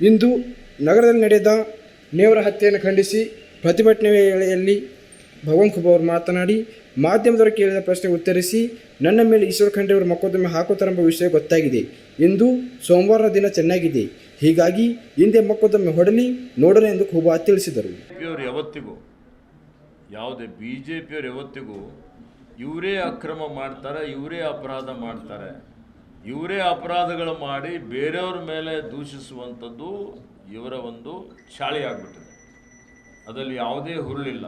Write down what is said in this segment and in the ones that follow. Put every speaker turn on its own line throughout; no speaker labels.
ಇಂದು ನಗರದಲ್ಲಿ ನಡೆದ ನೇವರ ಹತ್ಯೆಯನ್ನು ಖಂಡಿಸಿ ಪ್ರತಿಭಟನೆ ವೇಳೆಯಲ್ಲಿ ಭವನ್ ಖುಬ ಅವರು ಮಾತನಾಡಿ, ಮಾಧ್ಯಮದವರು ಕೇಳಿದ ಪ್ರಶ್ನೆಗೆ ಉತ್ತರಿಸಿ, ನನ್ನ ಮೇಲೆ ಈಶ್ವರ ಖಂಡ್ರೆ ಅವರು ಮೊಕದ್ದಮೆ ಹಾಕುತ್ತಾರೆಂಬ ವಿಷಯ ಗೊತ್ತಾಗಿದೆ. ಇಂದು ಸೋಮವಾರ ದಿನ ಚೆನ್ನಾಗಿದೆ. ಹೀಗಾಗಿ ಹಿಂದೆ ಮಕ್ಕದೊಮ್ಮೆ ಹೊಡಲಿ, ನೋಡಲಿ ಎಂದು ಖುಬಾ ತಿಳಿಸಿದರು.
ಯಾವತ್ತಿಗೂ, ಯಾವುದೇ ಬಿ ಜೆ ಪಿಯವರು ಯಾವತ್ತಿಗೂ ಇವರೇ ಅಕ್ರಮ ಮಾಡ್ತಾರೆ, ಇವರೇ ಅಪರಾಧ ಮಾಡ್ತಾರೆ. ಇವರೇ ಅಪರಾಧಗಳು ಮಾಡಿ ಬೇರೆಯವ್ರ ಮೇಲೆ ದೂಷಿಸುವಂಥದ್ದು ಇವರ ಒಂದು ಚಾಳಿ ಆಗ್ಬಿಟ್ಟಿದೆ. ಅದರಲ್ಲಿ ಯಾವುದೇ ಹುರುಳಿಲ್ಲ.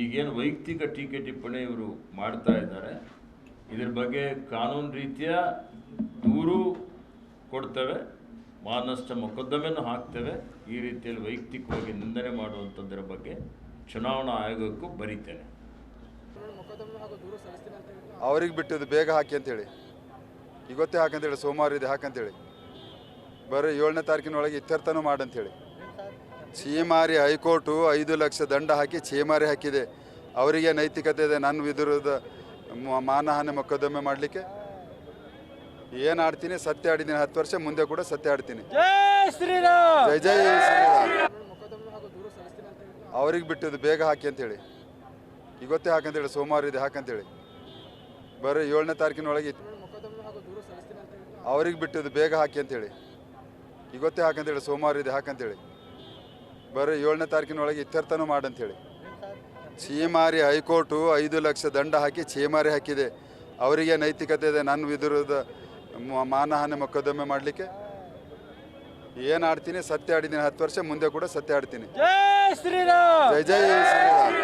ಈಗೇನು ವೈಯಕ್ತಿಕ ಟೀಕೆ ಟಿಪ್ಪಣಿ ಇವರು ಮಾಡ್ತಾ ಇದ್ದಾರೆ. ಇದ್ರ ಬಗ್ಗೆ ಕಾನೂನು ರೀತಿಯ ದೂರು ಕೊಡ್ತೇವೆ. ಮಾನಷ್ಟ ಮೊಕದ್ದಮೆಯನ್ನು ಹಾಕ್ತೇವೆ. ಈ ರೀತಿಯಲ್ಲಿ ವೈಯಕ್ತಿಕವಾಗಿ ನಿಂದನೆ ಮಾಡುವಂಥದ್ದರ ಬಗ್ಗೆ ಚುನಾವಣಾ ಆಯೋಗಕ್ಕೂ ಬರೀತೇನೆ.
ಅವ್ರಿಗೆ ಬಿಟ್ಟಿದ್ದು ಬೇಗ ಹಾಕಿ ಅಂತೇಳಿ. ಇವತ್ತೇ ಹಾಕಂತೇಳಿ ಸೋಮವಾರ ಇದೆ ಹಾಕಂತೇಳಿ. ಬರೀ ಏಳನೇ ತಾರೀಕಿನೊಳಗೆ ಇತ್ಯರ್ಥನೂ ಮಾಡಂತೇಳಿ. ಚೀಮಾರಿ ಹೈಕೋರ್ಟು ಐದು ಲಕ್ಷ ದಂಡ ಹಾಕಿ ಚೀಮಾರಿ ಹಾಕಿದೆ. ಅವರಿಗೆ ನೈತಿಕತೆ ಇದೆ ನನ್ನ ವಿದುರದ ಮಾನಹಾನಿ ಮೊಕದ್ದಮೆ ಮಾಡಲಿಕ್ಕೆ. ಏನು ಆಡ್ತೀನಿ? ಸತ್ಯ ಆಡಿದ್ದೀನಿ ಹತ್ತು ವರ್ಷ ಮುಂದೆ ಕೂಡ ಸತ್ಯ ಆಡ್ತೀನಿ. ಜೈ ಜೈ ಶ್ರೀರಾಮ್! ಅವ್ರಿಗೆ ಬಿಟ್ಟಿದ್ದು ಬೇಗ ಹಾಕಿ ಅಂತೇಳಿ. ಇವತ್ತೇ ಹಾಕಂತೇಳಿ ಸೋಮವಾರ ಇದೆ ಹಾಕಂತೇಳಿ. ಬರೀ ಏಳನೇ ತಾರೀಕಿನೊಳಗೆ ಇತ್ತು. ಅವ್ರಿಗೆ ಬಿಟ್ಟಿದ್ದು ಬೇಗ ಹಾಕಿ ಅಂತೇಳಿ. ಇವತ್ತೇ ಹಾಕಂತೇಳಿ ಸೋಮವಾರ ಇದೆ ಹಾಕಂತೇಳಿ ಬರೀ ಏಳನೇ ತಾರೀಕಿನೊಳಗೆ ಇತ್ಯರ್ಥನೂ ಮಾಡಂತೇಳಿ ಚೀಮಾರಿ ಹೈಕೋರ್ಟು ಐದು ಲಕ್ಷ ದಂಡ ಹಾಕಿ ಚೀಮಾರಿ ಹಾಕಿದೆ. ಅವರಿಗೆ ನೈತಿಕತೆ ಇದೆ ನನ್ನ ವಿರುದ್ಧ ಮಾನಹಾನಿ ಮೊಕದ್ದಮೆ ಮಾಡಲಿಕ್ಕೆ. ಏನು ಆಡ್ತೀನಿ? ಸತ್ಯ ಆಡಿದ್ದೀನಿ ಹತ್ತು ವರ್ಷ ಮುಂದೆ ಕೂಡ ಸತ್ಯ ಆಡ್ತೀನಿ. ಜೈ ಜೈ ಶ್ರೀರಾಮ್!